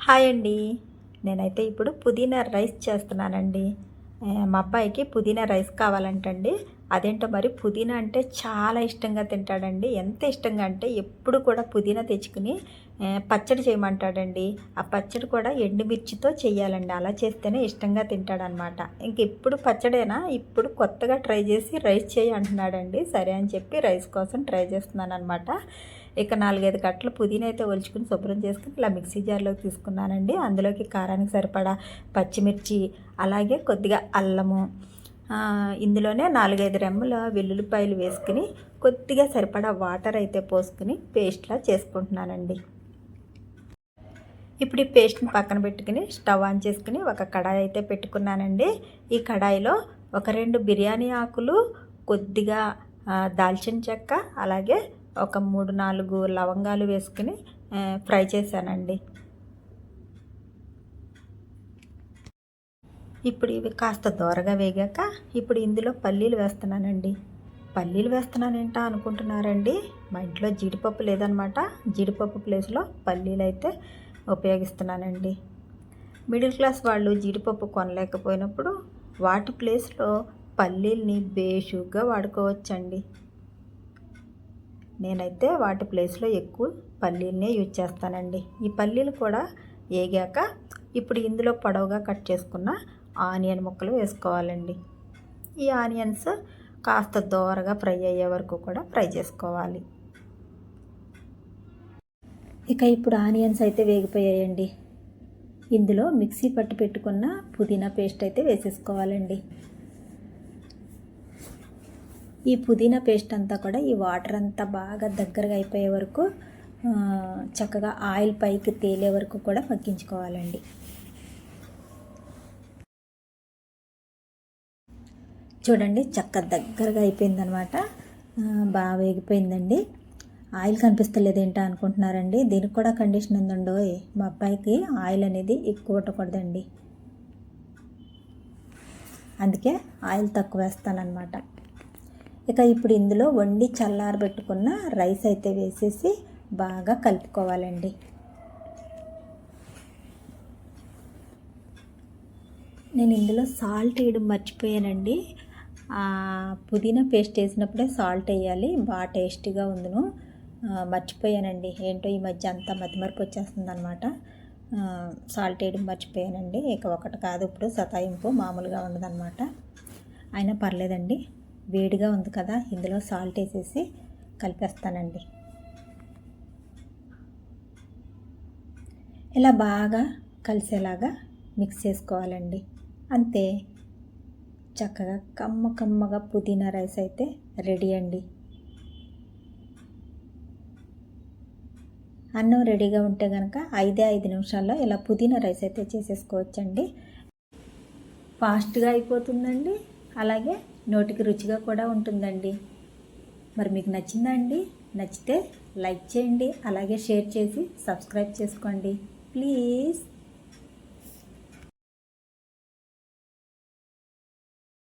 Hi అండి. నేనైతే ఇప్పుడు పుదీనా రైస్ చేస్తున్నానండి. మా అబ్బాయికి పుదీనా రైస్ కావాలంటండి. అదేంటో మరి పుదీనా అంటే చాలా ఇష్టంగా తింటాడండి. ఎంత ఇష్టంగా అంటే ఎప్పుడు కూడా పుదీనా తెచ్చుకుని పచ్చడి చేయమంటాడండి. ఆ పచ్చడి కూడా ఎండుమిర్చితో చేయాలండి. అలా చేస్తేనే ఇష్టంగా తింటాడనమాట. ఇంక ఇప్పుడు పచ్చడేనా? ఇప్పుడు కొత్తగా ట్రై చేసి రైస్ చేయి అంటున్నాడండి. సరే అని చెప్పి రైస్ కోసం ట్రై చేస్తున్నాను అనమాట ఇక నాలుగైదు కట్టలు పుదీనా అయితే ఒలుచుకుని శుభ్రం చేసుకుని ఇలా మిక్సీ జార్లోకి తీసుకున్నానండి. అందులోకి కారానికి సరిపడా పచ్చిమిర్చి అలాగే కొద్దిగా అల్లము ఇందులోనే నాలుగైదు రెమ్మల వెల్లుల్లిపాయలు వేసుకుని కొద్దిగా సరిపడా వాటర్ అయితే పోసుకుని పేస్ట్లా చేసుకుంటున్నానండి. ఇప్పుడు ఈ పేస్ట్ని పక్కన పెట్టుకుని స్టవ్ ఆన్ చేసుకుని ఒక కడాయి అయితే పెట్టుకున్నానండి. ఈ కడాయిలో ఒక రెండు బిర్యానీ ఆకులు కొద్దిగా దాల్చిన చెక్క అలాగే ఒక మూడు నాలుగు లవంగాలు వేసుకుని ఫ్రై చేశానండి. ఇప్పుడు ఇవి కాస్త దోరగా వేగాక ఇప్పుడు ఇందులో పల్లీలు వేస్తున్నానండి. పల్లీలు వేస్తున్నానేంటా అనుకుంటున్నారండి? మా ఇంట్లో జీడిపప్పు లేదనమాట. జీడిపప్పు ప్లేస్లో పల్లీలు అయితే ఉపయోగిస్తున్నానండి. మిడిల్ క్లాస్ వాళ్ళు జీడిపప్పు కొనలేకపోయినప్పుడు వాటి ప్లేస్లో పల్లీల్ని బేషుగ్గా వాడుకోవచ్చండి. నేనైతే వాటి ప్లేస్లో ఎక్కువ పల్లీలనే యూజ్ చేస్తానండి. ఈ పల్లీలు కూడా వేగాక ఇప్పుడు ఇందులో పొడవుగా కట్ చేసుకున్న ఆనియన్ ముక్కలు వేసుకోవాలండి. ఈ ఆనియన్స్ కాస్త దోరగా ఫ్రై అయ్యే వరకు కూడా ఫ్రై చేసుకోవాలి. ఇక ఇప్పుడు ఆనియన్స్ అయితే వేగిపోయాయండి. ఇందులో మిక్సీ పట్టి పెట్టుకున్న పుదీనా పేస్ట్ అయితే వేసేసుకోవాలండి. ఈ పుదీనా పేస్ట్ అంతా కూడా ఈ వాటర్ అంతా బాగా దగ్గరగా అయిపోయే వరకు చక్కగా ఆయిల్ పైకి తేలే వరకు కూడా మగ్గించుకోవాలండి. చూడండి చక్క దగ్గరగా అయిపోయిందనమాట. బాగా వేగిపోయిందండి. ఆయిల్ కనిపిస్తలేదు ఏంటా అనుకుంటున్నారండి? దీనికి కూడా కండిషన్ ఉందండో మా అబ్బాయికి ఆయిల్ అనేది ఎక్కువ కొట్టకూడదండి. అందుకే ఆయిల్ తక్కువ వేస్తానన్నమాట. ఇక ఇప్పుడు ఇందులో వండి చల్లారబెట్టుకున్న రైస్ అయితే వేసేసి బాగా కలుపుకోవాలండి. నేను ఇందులో సాల్ట్ వేయడం మర్చిపోయానండి. పుదీనా పేస్ట్ వేసినప్పుడే సాల్ట్ వేయాలి. బాగా టేస్టీగా ఉందను. మర్చిపోయానండి. ఏంటో ఈ మధ్య అంతా మతిమరుపు వచ్చేస్తుంది అనమాట సాల్ట్ వేయడం మర్చిపోయానండి. ఇక ఒకటి కాదు ఇప్పుడు సతాయింపు మామూలుగా ఉండదన్నమాట. అయినా పర్లేదండి. వేడిగా ఉంది కదా ఇందులో సాల్ట్ వేసేసి కలిపేస్తానండి. ఇలా బాగా కలిసేలాగా మిక్స్ చేసుకోవాలండి. అంతే. చక్కగా కమ్మ కమ్మగా పుదీనా రైస్ అయితే రెడీ అండి. అన్నం రెడీగా ఉంటే కనుక ఐదే ఐదు నిమిషాల్లో ఇలా పుదీనా రైస్ అయితే చేసేసుకోవచ్చండి. ఫాస్ట్గా అయిపోతుందండి. అలాగే నోటికి రుచిగా కూడా ఉంటుందండి. మరి మీకు నచ్చిందా అండి? నచ్చితే లైక్ చేయండి. అలాగే షేర్ చేసి సబ్స్క్రైబ్ చేసుకోండి. ప్లీజ్.